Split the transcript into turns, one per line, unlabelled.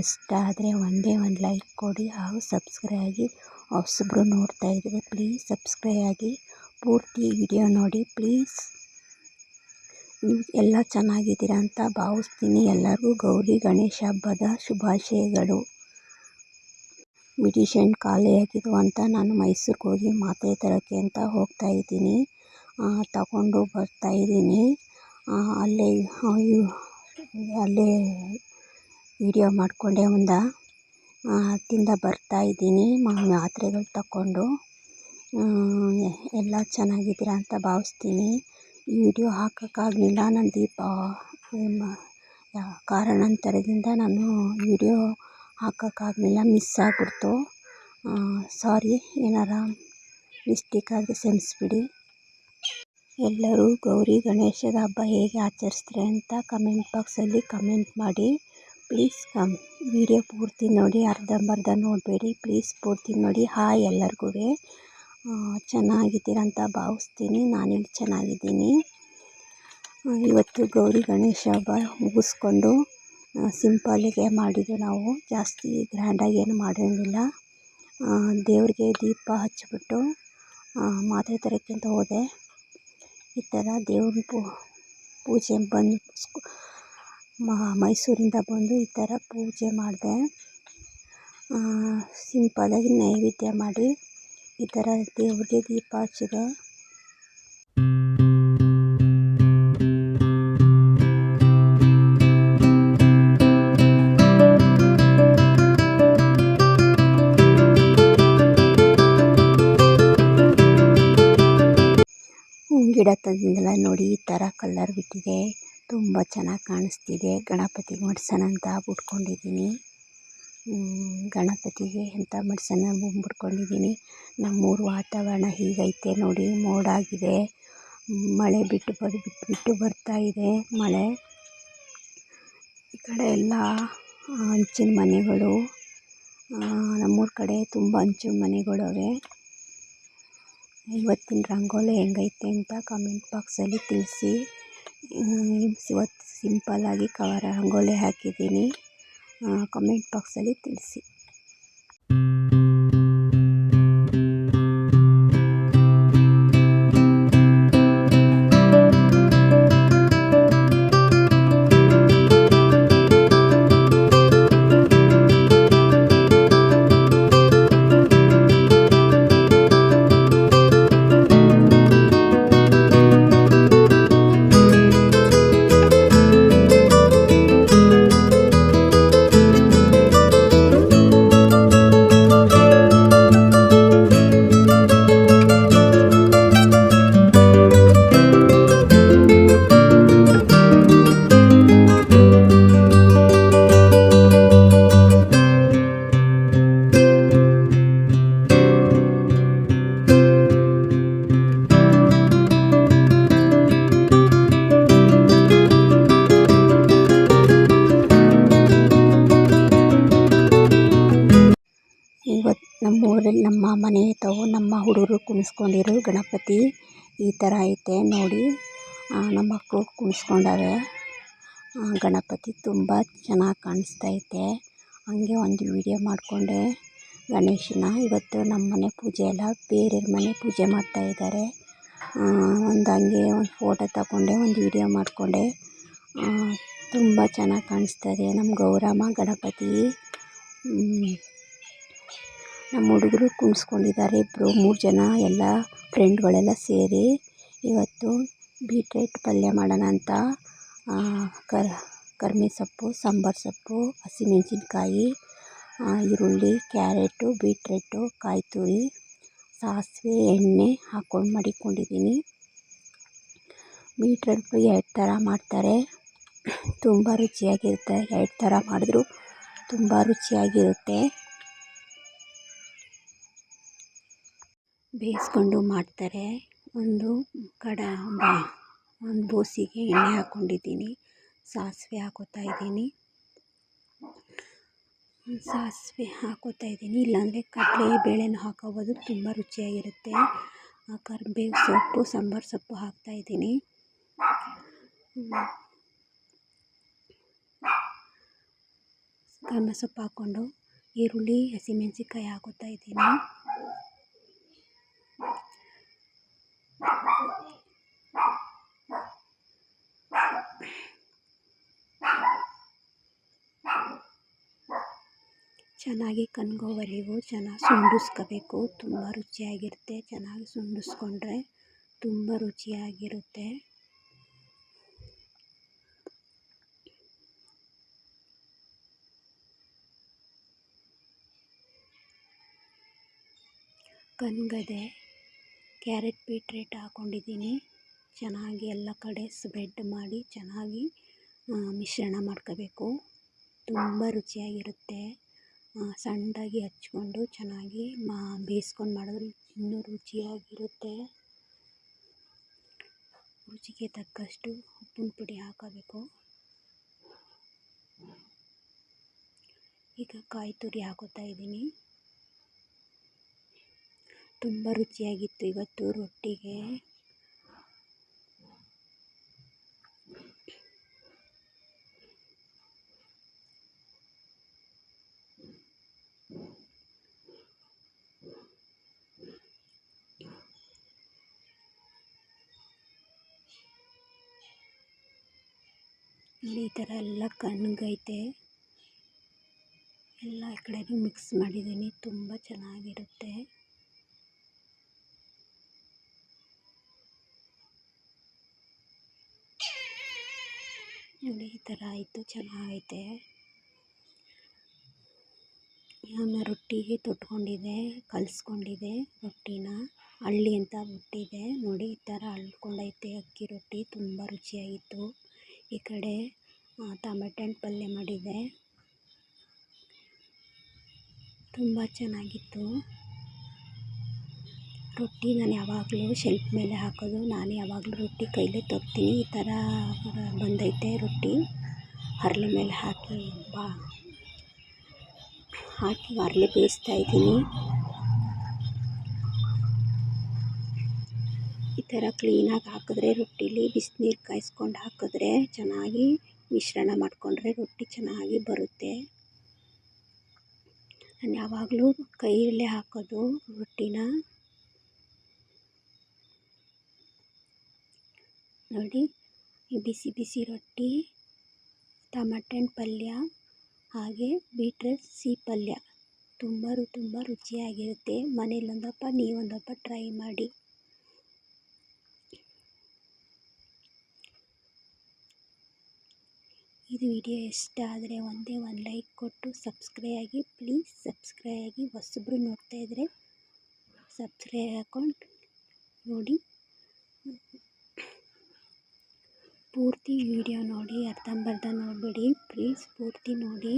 ಇಷ್ಟ ಆದರೆ ಒಂದೇ ಒಂದು ಲೈಕ್ ಕೊಡಿ. ಹಾಗೂ ಸಬ್ಸ್ಕ್ರೈಬ್ ಆಗಿ ಹೊಸಬ್ರು ನೋಡ್ತಾ ಇದ್ದರೆ ಪ್ಲೀಸ್ ಸಬ್ಸ್ಕ್ರೈಬ್ ಆಗಿ. ಪೂರ್ತಿ ವಿಡಿಯೋ ನೋಡಿ ಪ್ಲೀಸ್ ನೀವು ಎಲ್ಲ ಚೆನ್ನಾಗಿದ್ದೀರಾ ಅಂತ ಭಾವಿಸ್ತೀನಿ. ಎಲ್ಲರಿಗೂ ಗೌರಿ, ಗಣೇಶ ಹಬ್ಬದ ಶುಭಾಶಯಗಳು. ಮೆಡಿಷನ್ ಖಾಲಿ ಆಗಿದ್ವು ಅಂತ ನಾನು ಮೈಸೂರಿಗೆ ಹೋಗಿ ಮಾತ್ರೆ ತರೋಕ್ಕೆ ಅಂತ ಹೋಗ್ತಾ ಇದ್ದೀನಿ. ತಗೊಂಡು ಬರ್ತಾ ಇದ್ದೀನಿ. ಅಲ್ಲೇ ಅಲ್ಲೇ ವಿಡಿಯೋ ಮಾಡಿಕೊಂಡೆ ಒಂದು. ಅತ್ತಿಂದ ಬರ್ತಾ ಇದ್ದೀನಿ. ಮಾತ್ರೆಗಳು ತಗೊಂಡು ಎಲ್ಲ ಚೆನ್ನಾಗಿದ್ದೀರಾ ಅಂತ ಭಾವಿಸ್ತೀನಿ. ಈ ವಿಡಿಯೋ ಹಾಕೋಕ್ಕಾಗಲಿಲ್ಲ ನಾನು ದೀಪ ಕಾರಣಾಂತರದಿಂದ ನಾನು ವಿಡಿಯೋ ಹಾಕೋಕ್ಕಾಗಲಿಲ್ಲ ಮಿಸ್ ಆಗಿಬಿಡ್ತು. ಸಾರಿ. ಏನಾರ ಮಿಸ್ಟೇಕ್ ಆದರೆ ಕ್ಷಮಿಸ್ಬಿಡಿ. ಎಲ್ಲರೂ ಗೌರಿ ಗಣೇಶದ ಹಬ್ಬ ಹೇಗೆ ಆಚರಿಸ್ತಾರೆ ಅಂತ ಕಮೆಂಟ್ ಬಾಕ್ಸಲ್ಲಿ ಕಮೆಂಟ್ ಮಾಡಿ. ಪ್ಲೀಸ್ ಕಮ್, ವಿಡಿಯೋ ಪೂರ್ತಿ ನೋಡಿ, ಅರ್ಧಂಬರ್ಧ ನೋಡಬೇಡಿ. ಪ್ಲೀಸ್ ಪೂರ್ತಿ ನೋಡಿ. ಹಾಯ್ ಎಲ್ಲರಿಗೂ ಚೆನ್ನಾಗಿದ್ದೀರ ಅಂತ ಭಾವಿಸ್ತೀನಿ. ನಾನಿಲ್ಲಿ ಚೆನ್ನಾಗಿದ್ದೀನಿ. ಇವತ್ತು ಗೌರಿ ಗಣೇಶ ಹಬ್ಬ ಮುಗಿಸ್ಕೊಂಡು ಸಿಂಪಲ್ಗೆ ಮಾಡಿದ್ದು ನಾವು. ಜಾಸ್ತಿ ಗ್ರ್ಯಾಂಡಾಗಿ ಏನು ಮಾಡೋಂಗಿಲ್ಲ ದೇವ್ರಿಗೆ ದೀಪ ಹಚ್ಚಿಬಿಟ್ಟು ಮಾತ್ರೆ ತರೋಕ್ಕಿಂತ ಹೋದೆ. ಈ ಥರ ದೇವ್ರ ಪೂಜೆ ಬಂದು ಮೈಸೂರಿಂದ ಬಂದು ಈ ಥರ ಪೂಜೆ ಮಾಡಿದೆ. ಸಿಂಪಲಾಗಿ ನೈವೇದ್ಯ ಮಾಡಿ ಈ ಥರ ದೇವ್ರಿಗೆ ದೀಪ ಹಚ್ಚಿದೆ. ಗಿಡ ತಂದಿದ್ದೆಲ್ಲ ನೋಡಿ ಈ ಥರ ಕಲ್ಲರ್ ಬಿಟ್ಟಿದೆ. ತುಂಬ ಚೆನ್ನಾಗಿ ಕಾಣಿಸ್ತಿದೆ. ಗಣಪತಿಗೆ ಮಡ್ಸೋಣ ಅಂತ ಬಿಟ್ಕೊಂಡಿದ್ದೀನಿ ಗಣಪತಿಗೆ ಅಂತ ಮಡ್ಸೋಣ ಬಿಟ್ಕೊಂಡಿದ್ದೀನಿ ನಮ್ಮೂರು ವಾತಾವರಣ ಹೀಗೈತೆ ನೋಡಿ ಮೋಡ ಆಗಿದೆ ಮಳೆ ಬಿಟ್ಟು ಬರ್, ಬಿಟ್ಟು ಬಿಟ್ಟು ಬರ್ತಾ ಇದೆ ಮಳೆ. ಈ ಕಡೆ ಎಲ್ಲ ಹಂಚಿನ ಮನೆಗಳು ನಮ್ಮೂರ ಕಡೆ ತುಂಬ ಹಂಚಿನ ಮನೆಗಳವೆ ಇವತ್ತಿನ ರಂಗೋಲಿ ಹೆಂಗೈತೆ ಅಂತ ಕಮೆಂಟ್ ಬಾಕ್ಸಲ್ಲಿ ತಿಳಿಸಿ. ಇವತ್ತು ಸಿಂಪಲ್ಲಾಗಿ ಕವರ್ ರಂಗೋಲಿ ಹಾಕಿದ್ದೀನಿ. ಕಮೆಂಟ್ ಬಾಕ್ಸಲ್ಲಿ ತಿಳಿಸಿ. ನಮ್ಮೂರಲ್ಲಿ ನಮ್ಮ ಮನೆ ತಾವು ನಮ್ಮ ಹುಡುಗರು ಕುಣಿಸ್ಕೊಂಡಿರೋ ಗಣಪತಿ ಈ ಥರ ಐತೆ ನೋಡಿ. ನಮ್ಮ ಮಕ್ಕಳು ಕುಣಿಸ್ಕೊಂಡಾರೆ. ಗಣಪತಿ ತುಂಬ ಚೆನ್ನಾಗಿ ಕಾಣಿಸ್ತಾ ಕಾಣಿಸ್ತೈತೆ ಹಂಗೆ ಒಂದು ವಿಡಿಯೋ ಮಾಡಿಕೊಂಡೆ. ಗಣೇಶನ ಇವತ್ತು ನಮ್ಮ ಮನೆ ಪೂಜೆ ಎಲ್ಲ ಬೇರೆಯವ್ರ ಮನೆ ಪೂಜೆ ಮಾಡ್ತಾ ಇದ್ದಾರೆ. ಒಂದು ಹಂಗೆ ಒಂದು ಫೋಟೋ ತಗೊಂಡೆ, ಒಂದು ವಿಡಿಯೋ ಮಾಡಿಕೊಂಡೆ. ತುಂಬ ಚೆನ್ನಾಗಿ ಕಾಣಿಸ್ತದೆ ನಮ್ಮ ಗೌರಮ್ಮ ಗಣಪತಿ. ನಮ್ಮ ಹುಡುಗರು ಕುಣಿಸ್ಕೊಂಡಿದ್ದಾರೆ. ಇಬ್ಬರು ಮೂರು ಜನ ಎಲ್ಲ ಫ್ರೆಂಡ್ಗಳೆಲ್ಲ ಸೇರಿ ಇವತ್ತು ಬೀಟ್ರೇಟ್ ಪಲ್ಯ ಮಾಡೋಣ ಅಂತ ಕರ್ಮೆ ಸೊಪ್ಪು, ಸಾಂಬಾರು ಸೊಪ್ಪು ಹಸಿಮೆಣ್ಸಿನ್ಕಾಯಿ ಈರುಳ್ಳಿ, ಕ್ಯಾರೆಟು ಬೀಟ್ರೇಟು ಕಾಯಿ ತುರಿ, ಸಾಸಿವೆ, ಎಣ್ಣೆ ಹಾಕ್ಕೊಂಡು ಮಡಿಕೊಂಡಿದ್ದೀನಿ. ಬೀಟ್ರೇಟು ಎರಡು ಥರ ಮಾಡ್ತಾರೆ. ತುಂಬ ರುಚಿಯಾಗಿರುತ್ತೆ. ಎರಡು ಥರ ಮಾಡಿದ್ರು ತುಂಬ ರುಚಿಯಾಗಿರುತ್ತೆ. ಬೇಯಿಸ್ಕೊಂಡು ಮಾಡ್ತಾರೆ. ಒಂದು ಕಡ ಒಂದು ಬೋಸಿಗೆ ಎಣ್ಣೆ ಹಾಕ್ಕೊಂಡಿದ್ದೀನಿ ಸಾಸಿವೆ ಹಾಕ್ಕೋತಾ ಇದ್ದೀನಿ. ಸಾಸಿವೆ ಹಾಕ್ಕೋತಾ ಇದ್ದೀನಿ. ಇಲ್ಲಾಂದರೆ ಕಡಲೆ ಬೇಳೆನೂ ಹಾಕೋಬೋದು. ತುಂಬ ರುಚಿಯಾಗಿರುತ್ತೆ. ಕರಿಬೇವು ಸೊಪ್ಪು, ಸಾಂಬಾರು ಸೊಪ್ಪು ಹಾಕ್ತಾಯಿದ್ದೀನಿ ಕರ್ಮ ಸೊಪ್ಪು ಹಾಕ್ಕೊಂಡು ಈರುಳ್ಳಿ, ಹಸಿಮೆಣಸಿನ್ಕಾಯಿ ಹಾಕೋತಾ ಇದ್ದೀನಿ. ಚೆನ್ನಾಗಿ ಕನ್ಗೋವರೆಗೂ ಚೆನ್ನಾಗಿ ಸುಂಡಿಸ್ಕೋಬೇಕು. ತುಂಬ ರುಚಿಯಾಗಿರುತ್ತೆ. ಚೆನ್ನಾಗಿ ಸುಂಡಿಸ್ಕೊಂಡ್ರೆ ತುಂಬ ರುಚಿಯಾಗಿರುತ್ತೆ. ಕನ್ಗದೆ ಕ್ಯಾರೆಟ್ ಬೀಟ್ರೇಟ್ ಹಾಕ್ಕೊಂಡಿದ್ದೀನಿ ಚೆನ್ನಾಗಿ ಎಲ್ಲ ಕಡೆ ಸ್ಪ್ರೆಡ್ ಮಾಡಿ ಚೆನ್ನಾಗಿ ಮಿಶ್ರಣ ಮಾಡ್ಕೋಬೇಕು. ತುಂಬ ರುಚಿಯಾಗಿರುತ್ತೆ. ಸಣ್ಣದಾಗಿ ಹಚ್ಕೊಂಡು ಚೆನ್ನಾಗಿ ಮಾ, ಬೇಯಿಸ್ಕೊಂಡು ಮಾಡಿದ್ರೆ ಇನ್ನೂ ರುಚಿಯಾಗಿರುತ್ತೆ. ರುಚಿಗೆ ತಕ್ಕಷ್ಟು ಉಪ್ಪಿನ ಪುಡಿ ಹಾಕೋಬೇಕು. ಈಗ ಕಾಯಿ ತುರಿ ಹಾಕೋತಾ ಇದ್ದೀನಿ. ತುಂಬ ರುಚಿಯಾಗಿತ್ತು ಇವತ್ತು ರೊಟ್ಟಿಗೆ. ಈ ಥರ ಎಲ್ಲ ಕಣ್ಗೈತೆ. ಎಲ್ಲ ಕಡೆನೂ ಮಿಕ್ಸ್ ಮಾಡಿದ್ದೀನಿ. ತುಂಬ ಚೆನ್ನಾಗಿರುತ್ತೆ. ನೋಡಿ ಈ ಥರ ಆಯಿತು, ಚೆನ್ನಾಗೈತೆ. ನಾನು ರೊಟ್ಟಿಗೆ ತೊಟ್ಕೊಂಡಿದೆ ಕಲಿಸ್ಕೊಂಡಿದ್ದೆ ರೊಟ್ಟಿನ. ಹಳ್ಳಿ ಅಂತ ಬಿಟ್ಟಿದೆ ನೋಡಿ, ಈ ಥರ ಅಳ್ಕೊಂಡೈತೆ ಅಕ್ಕಿ ರೊಟ್ಟಿ. ತುಂಬ ರುಚಿಯಾಗಿತ್ತು. ಈ ಕಡೆ ಟೊಮೆಟೊ ಹಣ್ಣು ಪಲ್ಯ ಮಾಡಿದೆ. ತುಂಬ ಚೆನ್ನಾಗಿತ್ತು. ರೊಟ್ಟಿ ನಾನು ಯಾವಾಗಲೂ ಶೆಲ್ಫ್ ಮೇಲೆ ಹಾಕೋದು. ನಾನು ಯಾವಾಗಲೂ ರೊಟ್ಟಿ ಕೈಯಲ್ಲೇ ತಗ್ತೀನಿ ಈ ಥರ ಬಂದೈತೆ ರೊಟ್ಟಿ. ಹರಳೆ ಮೇಲೆ ಹಾಕಿ ಬಾ. ಹಾಕಿ ಹರಳೆ ಬೇಯಿಸ್ತಾ ಇದ್ದೀನಿ. ಈ ಥರ ಕ್ಲೀನಾಗಿ ಹಾಕಿದ್ರೆ ರೊಟ್ಟಿಲಿ ಬಿಸಿನೀರು ಕಾಯಿಸ್ಕೊಂಡು ಹಾಕಿದ್ರೆ ಚೆನ್ನಾಗಿ ಮಿಶ್ರಣ ಮಾಡಿಕೊಂಡ್ರೆ ರೊಟ್ಟಿ ಚೆನ್ನಾಗಿ ಬರುತ್ತೆ. ನಾನು ಯಾವಾಗಲೂ ಕೈಯಲ್ಲೇ ಹಾಕೋದು ರೊಟ್ಟಿನ. ನೋಡಿ ಈ ಬಿಸಿ ಬಿಸಿ ರೊಟ್ಟಿ, ಟಮಟೆ ಪಲ್ಯ, ಹಾಗೆ ಬೀಟ್ರೂಟ್ ಸಿಹಿ ಪಲ್ಯ. ತುಂಬ ತುಂಬ ರುಚಿಯಾಗಿರುತ್ತೆ. ಮನೇಲಿ ಒಂದಪ್ಪ ನೀವೊಂದಪ್ಪ ಟ್ರೈ ಮಾಡಿ. ಇದು ವಿಡಿಯೋ ಇಷ್ಟ ಆದರೆ ಒಂದೇ ಒಂದು ಲೈಕ್ ಕೊಟ್ಟು ಸಬ್ಸ್ಕ್ರೈಬ್ ಆಗಿ ಪ್ಲೀಸ್ ಸಬ್ಸ್ಕ್ರೈಬ್ ಆಗಿ, ಹೊಸಬ್ರು ನೋಡ್ತಾ ಇದ್ದರೆ ಸಬ್ಸ್ಕ್ರೈಬ್ ಹಾಕೊಂಡು ನೋಡಿ. ಪೂರ್ತಿ ವೀಡಿಯೋ ನೋಡಿ ಅರ್ಧಂಬರ್ಧ ನೋಡಬೇಡಿ ಪ್ಲೀಸ್ ಪೂರ್ತಿ ನೋಡಿ.